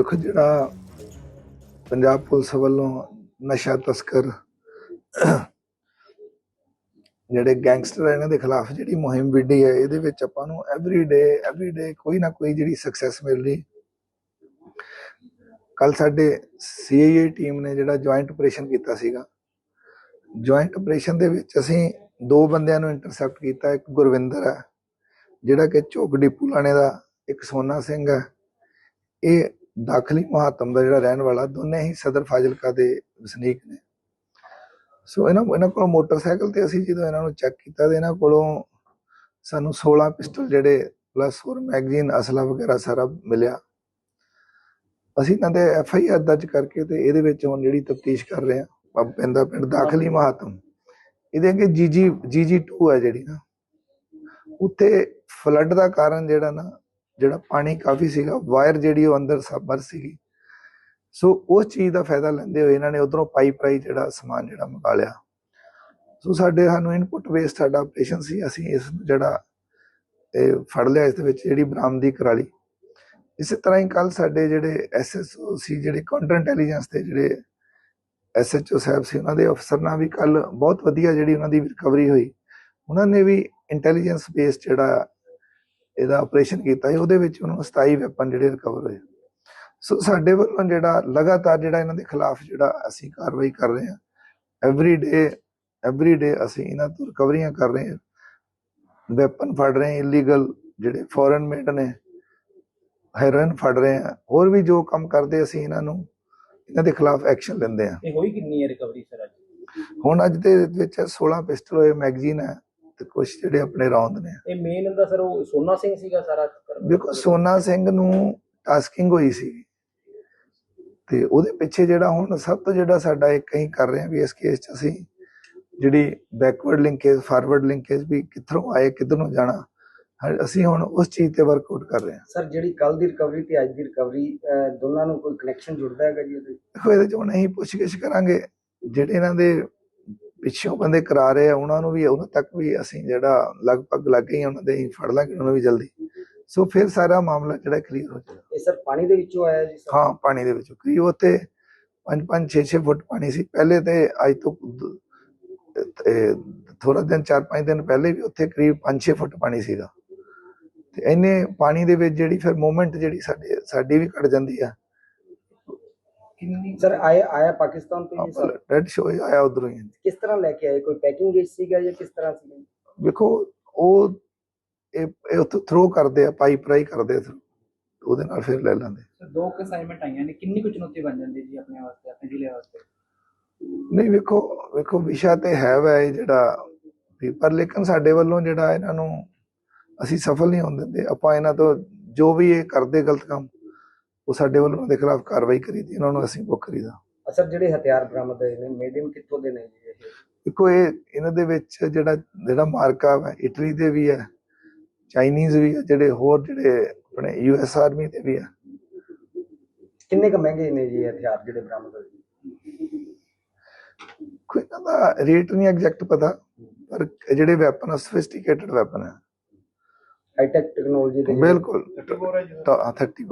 ਦੇਖੋ ਜਿਹੜਾ ਪੰਜਾਬ ਪੁਲਿਸ ਵੱਲੋਂ ਨਸ਼ਾ ਤਸਕਰ ਜਿਹੜੇ ਗੈਂਗਸਟਰ ਇਹਨਾਂ ਦੇ ਖਿਲਾਫ ਜਿਹੜੀ ਮੁਹਿੰਮ ਵਿੱਢੀ ਹੈ, ਇਹਦੇ ਵਿੱਚ ਆਪਾਂ ਨੂੰ ਐਵਰੀ ਡੇ ਐਵਰੀ ਡੇ ਕੋਈ ਨਾ ਕੋਈ ਜਿਹੜੀ ਸਕਸੈਸ ਮਿਲ ਰਹੀ। ਕੱਲ ਸਾਡੇ ਸੀਆਈਏ ਟੀਮ ਨੇ ਜਿਹੜਾ ਜੁਆਇੰਟ ਆਪਰੇਸ਼ਨ ਕੀਤਾ ਸੀਗਾ। ਜੁਆਇੰਟ ਆਪਰੇਸ਼ਨ ਦੇ ਵਿੱਚ ਅਸੀਂ ਦੋ ਬੰਦਿਆਂ ਨੂੰ ਇੰਟਰਸੈਪਟ ਕੀਤਾ, ਇੱਕ ਗੁਰਵਿੰਦਰ ਹੈ ਜਿਹੜਾ ਕਿ ਝੋਕ ਡਿਪੂ ਲਾਣੇ ਦਾ, ਇੱਕ ਸੋਨਾ ਸਿੰਘ ਹੈ ਇਹ ਦਾਖਲੀ ਮਹਾਤਮ ਦਾ ਜਿਹੜਾ ਰਹਿਣ ਵਾਲਾ, ਦੋਨੇ ਹੀ ਸਦਰ ਫਾਜ਼ਿਲਕਾ ਦੇ ਵਸਨੀਕ ਨੇ। ਸੋ ਇਹਨਾਂ ਇਹਨਾਂ ਕੋਲ ਮੋਟਰਸਾਈਕਲ ਤੇ ਅਸੀਂ ਜਦੋਂ ਇਹਨਾਂ ਨੂੰ ਚੈੱਕ ਕੀਤਾ ਤੇ ਇਹਨਾਂ ਕੋਲੋਂ ਸਾਨੂੰ 16 ਪਿਸਟਲ ਜਿਹੜੇ ਪਲੱਸ ਹੋਰ ਮੈਗਜ਼ੀਨ ਅਸਲਾ ਵਗੈਰਾ ਸਾਰਾ ਮਿਲਿਆ। ਅਸੀਂ ਇਹਨਾਂ ਦੇ ਐਫ ਆਈ ਆਰ ਦਰਜ ਕਰਕੇ ਤੇ ਇਹਦੇ ਵਿੱਚ ਹੁਣ ਜਿਹੜੀ ਤਫਤੀਸ਼ ਕਰ ਰਹੇ ਆ ਪੈਂਦਾ ਪਿੰਡ ਦਾਖਲੀ ਮਹਾਤਮ। ਇਹਦੇ ਅੱਗੇ ਜੀਜੀ ਜੀਜੀ 2 ਹੈ ਜਿਹੜੀ ਨਾ, ਉੱਥੇ ਫਲੱਡ ਦਾ ਕਾਰਨ ਜਿਹੜਾ ਨਾ ਜਿਹੜਾ ਪਾਣੀ ਕਾਫੀ ਸੀਗਾ ਵਾਇਰ ਜਿਹੜੀ ਉਹ ਅੰਦਰ ਸਬਰ ਸੀਗੀ। ਸੋ ਉਸ ਚੀਜ਼ ਦਾ ਫਾਇਦਾ ਲੈਂਦੇ ਹੋਏ ਇਹਨਾਂ ਨੇ ਉਧਰੋਂ ਪਾਈਪ ਰਾਈ ਜਿਹੜਾ ਸਮਾਨ ਜਿਹੜਾ ਮੰਗਾ ਲਿਆ। ਸੋ ਸਾਡੇ ਸਾਨੂੰ ਇਨਪੁਟ ਬੇਸਡ ਸਾਡਾ ਆਪਰੇਸ਼ਨ ਸੀ, ਅਸੀਂ ਇਸ ਜਿਹੜਾ ਇਹ ਫੜ ਲਿਆ, ਇਸ ਦੇ ਵਿੱਚ ਜਿਹੜੀ ਬਰਾਮਦੀ ਕਰਾ ਲਈ। ਇਸੇ ਤਰ੍ਹਾਂ ਹੀ ਕੱਲ ਸਾਡੇ ਜਿਹੜੇ ਐਸਐਸਓ ਸੀ, ਜਿਹੜੇ ਕਾਊਂਟਰ ਇੰਟੈਲੀਜੈਂਸ ਦੇ ਜਿਹੜੇ ਐਸਐਚਓ ਸਾਹਿਬ ਸੀ, ਉਹਨਾਂ ਦੇ ਅਫਸਰ ਨਾਲ ਵੀ ਕੱਲ ਬਹੁਤ ਵਧੀਆ ਜਿਹੜੀ ਉਹਨਾਂ ਦੀ ਰਿਕਵਰੀ ਹੋਈ। ਉਹਨਾਂ ਨੇ ਵੀ ਇੰਟੈਲੀਜੈਂਸ ਬੇਸ ਜਿਹੜਾ ਇਹਦਾ ਆਪਰੇਸ਼ਨ ਕੀਤਾ ਸੀ ਉਹਦੇ ਵਿੱਚ ਉਹਨੂੰ 27 ਵੈਪਨ ਜਿਹੜੇ ਰਿਕਵਰ ਹੋਏ ਸੋ ਸਾਡੇ ਵੱਲੋਂ ਜਿਹੜਾ ਲਗਾਤਾਰ ਜਿਹੜਾ ਇਹਨਾਂ ਦੇ ਖਿਲਾਫ ਜਿਹੜਾ ਅਸੀਂ ਕਾਰਵਾਈ ਕਰ ਰਹੇ ਹਾਂ ਐਵਰੀ ਡੇ ਐਵਰੀ ਡੇ ਅਸੀਂ ਇਹਨਾਂ ਤੋਂ ਰਿਕਵਰੀਆਂ ਕਰ ਰਹੇ ਹਾਂ। ਵੈਪਨ ਫੜ ਰਹੇ ਹਾਂ ਇਲੀਗਲ ਜਿਹੜੇ ਫੋਰਨ ਮੇਡ ਨੇ ਹੈਰੋਇਨ ਫੜ ਰਹੇ ਹਾਂ। ਹੋਰ ਵੀ ਜੋ ਕੰਮ ਕਰਦੇ ਅਸੀਂ ਇਹਨਾਂ ਨੂੰ ਇਹਨਾਂ ਦੇ ਖਿਲਾਫ ਐਕਸ਼ਨ ਲੈਂਦੇ ਹਾਂ। ਇਹ ਹੋਈ ਕਿੰਨੀ ਹੈ ਰਿਕਵਰੀ ਸਰ ਅੱਜ? ਹੁਣ ਅੱਜ ਦੇ ਵਿੱਚ 16 ਪਿਸਟਲ ਹੋਏ ਮੈਗਜ਼ੀਨ ਹੈ। ਤੇ ਕੁਝ ਜਿਹੜੇ ਆਪਣੇ ਰੌਂਦ ਨੇ। ਇਹ ਮੇਨ ਇਹਦਾ ਸਰ ਉਹ ਸੋਨਾ ਸਿੰਘ ਸੀਗਾ ਸਾਰਾ? ਦੇਖੋ ਸੋਨਾ ਸਿੰਘ ਨੂੰ ਟਾਸਕਿੰਗ ਹੋਈ ਸੀ। ਤੇ ਉਹਦੇ ਪਿੱਛੇ ਜਿਹੜਾ ਹੁਣ ਸਭ ਤੋਂ ਜਿਹੜਾ ਸਾਡਾ ਇੱਕ ਅਸੀਂ ਕਰ ਰਹੇ ਹਾਂ ਵੀ ਇਸ ਕੇਸ 'ਚ ਅਸੀਂ ਜਿਹੜੀ ਬੈਕਵਰਡ ਲਿੰਕੇਜ ਫਾਰਵਰਡ ਲਿੰਕੇਜ ਵੀ ਕਿੱਥੋਂ ਆਏ ਕਿੱਧਰ ਨੂੰ ਜਾਣਾ ਅਸੀਂ ਹੁਣ ਉਸ ਚੀਜ਼ ਤੇ ਵਰਕਆਊਟ ਕਰ ਰਹੇ ਹਾਂ। ਸਰ ਜਿਹੜੀ ਕੱਲ ਦੀ ਰਿਕਵਰੀ ਤੇ ਅੱਜ ਦੀ ਰਿਕਵਰੀ ਦੋਨਾਂ ਨੂੰ ਕੋਈ ਕਨੈਕਸ਼ਨ ਜੁੜਦਾ ਹੈਗਾ ਜੀ ਇਹਦੇ ਦੇਖੋ ਇਹਦੇ 'ਚ ਹੁਣ ਅਸੀਂ ਪੁੱਛਗਿੱਛ ਕਰਾਂਗੇ। ਜਿਹੜੇ ਇਹਨਾਂ ਦੇ ਪਿੱਛੋਂ ਬੰਦੇ ਕਰਾ ਰਹੇ ਆ ਉਹਨਾਂ ਨੂੰ ਵੀ ਉਹਨਾਂ ਤੱਕ ਵੀ ਅਸੀਂ ਜਿਹੜਾ ਲਗਭਗ ਲੱਗ ਗਏ ਉਹਨਾਂ ਦੇ ਫੜ ਲਾਂਗੇ ਉਹਨਾਂ ਨੂੰ ਵੀ ਜਲਦੀ। ਸੋ ਫਿਰ ਸਾਰਾ ਮਾਮਲਾ ਜਿਹੜਾ ਕਲੀਅਰ ਹੋ ਜਾਏਗਾ। ਇਹ ਸਰ ਪਾਣੀ ਦੇ ਵਿੱਚੋਂ ਆਇਆ ਜੀ ਸਰ? ਹਾਂ ਪਾਣੀ ਦੇ ਵਿੱਚੋਂ। ਕਰੀਬ ਉੱਥੇ 5 5 6 6 ਫੁੱਟ ਪਾਣੀ ਸੀ। ਪਹਿਲੇ ਤੇ ਅੱਜ ਤੋਂ ਥੋੜਾ ਦਿਨ 4 5 ਦਿਨ ਪਹਿਲੇ ਵੀ ਉੱਥੇ ਕਰੀਬ 5 6 ਫੁੱਟ ਪਾਣੀ ਸੀਗਾ। ਤੇ ਇੰਨੇ ਪਾਣੀ ਦੇ ਵਿੱਚ ਜਿਹੜੀ ਫਿਰ ਮੂਵਮੈਂਟ ਜਿਹੜੀ ਸਾਡੇ ਸਾਡੀ ਵੀ ਘਟ ਜਾਂਦੀ ਆ। ਕਿੰਨੀ ਸਰ ਆਇਆ ਆਇਆ ਪਾਕਿਸਤਾਨ ਤੋਂ ਜੀ ਸਰ? ਰੈਡ ਸ਼ੋ ਆਇਆ ਉਧਰੋਂ ਹੀ ਕਿਸ ਤਰ੍ਹਾਂ ਲੈ ਕੇ ਆਏ? ਕੋਈ ਪੈਕਿੰਗ ਵਿੱਚ ਸੀਗਾ ਜਾਂ ਕਿਸ ਤਰ੍ਹਾਂ ਸੀ ਵੇਖੋ ਉਹ ਇਹ ਇਹ ਉੱਥੋਂ ਥਰੋ ਕਰਦੇ ਆ ਪਾਈਪ ਰਾਈ ਕਰਦੇ ਆ ਉਹਦੇ ਨਾਲ ਫਿਰ ਲੈ ਲੈਂਦੇ ਸਰ ਦੋ ਕੁ ਅਸਾਈਨਮੈਂਟ ਆਈਆਂ ਨੇ। ਕਿੰਨੀ ਕੁ ਚੁਣੌਤੀ ਬਣ ਜਾਂਦੀ ਜੀ ਆਪਣੇ ਵਾਸਤੇ ਆਪਣੇ ਜ਼ਿਲ੍ਹੇ ਵਾਸਤੇ? ਨਹੀਂ ਵੇਖੋ ਵੇਖੋ ਵਿਸ਼ਾ ਤੇ ਹੈ ਵਾ ਜਿਹੜਾ ਵੀ ਪਰ ਲੇਕਿਨ ਸਾਡੇ ਵੱਲੋਂ ਜਿਹੜਾ ਇਹਨਾਂ ਨੂੰ ਅਸੀਂ ਸਫਲ ਨਹੀਂ ਹੋਣ ਦਿੰਦੇ। ਆਪਾਂ ਇਹਨਾਂ ਤੋਂ ਜੋ ਵੀ ਇਹ ਕਰਦੇ ਗਲਤ ਕੰਮ ਉਹ ਸਾਡੇ ਵੱਲੋਂ ਉਹਨਾਂ ਦੇ ਖਿਲਾਫ ਕਾਰਵਾਈ ਕਰੀਦੀ ਇਹਨਾਂ ਨੂੰ ਅਸੀਂ ਬੁੱਕ ਕਰੀਦਾ ਅਸਰ ਜਿਹੜੇ ਹਥਿਆਰ ਬਰਾਮਦ ਹੋਏ ਨੇ ਮੇਡ ਇਨ ਕਿੱਥੋਂ ਦੇ ਨੇ ਜੀ ਇਹ? ਦੇਖੋ ਇਹ ਇਹਨਾਂ ਦੇ ਵਿੱਚ ਜਿਹੜਾ ਜਿਹੜਾ ਮਾਰਕਾ ਹੈ ਇਟਲੀ ਦੇ ਵੀ ਹੈ ਚਾਈਨੀਜ਼ ਵੀ ਹੈ ਜਿਹੜੇ ਹੋਰ ਜਿਹੜੇ ਆਪਣੇ ਯੂਐਸ ਆਰਮੀ ਦੇ ਵੀ ਹੈ ਕਿੰਨੇ ਕ ਮਹਿੰਗੇ ਨੇ ਜੀ ਇਹ ਹਥਿਆਰ ਜਿਹੜੇ ਬਰਾਮਦ ਹੋਏ? ਕੋਈ ਇਹਨਾਂ ਦਾ ਰੇਟ ਨਹੀਂ ਐਗਜ਼ੈਕਟ ਪਤਾ ਪਰ ਜਿਹੜੇ ਵੈਪਨ ਆ ਸਫਿਸਟੀਕੇਟਡ ਵੈਪਨ ਹੈ ਹਾਈਟੈਕ ਟੈਕਨੋਲੋਜੀ ਦੇ ਬਿਲਕੁਲ ਤਾਂ 34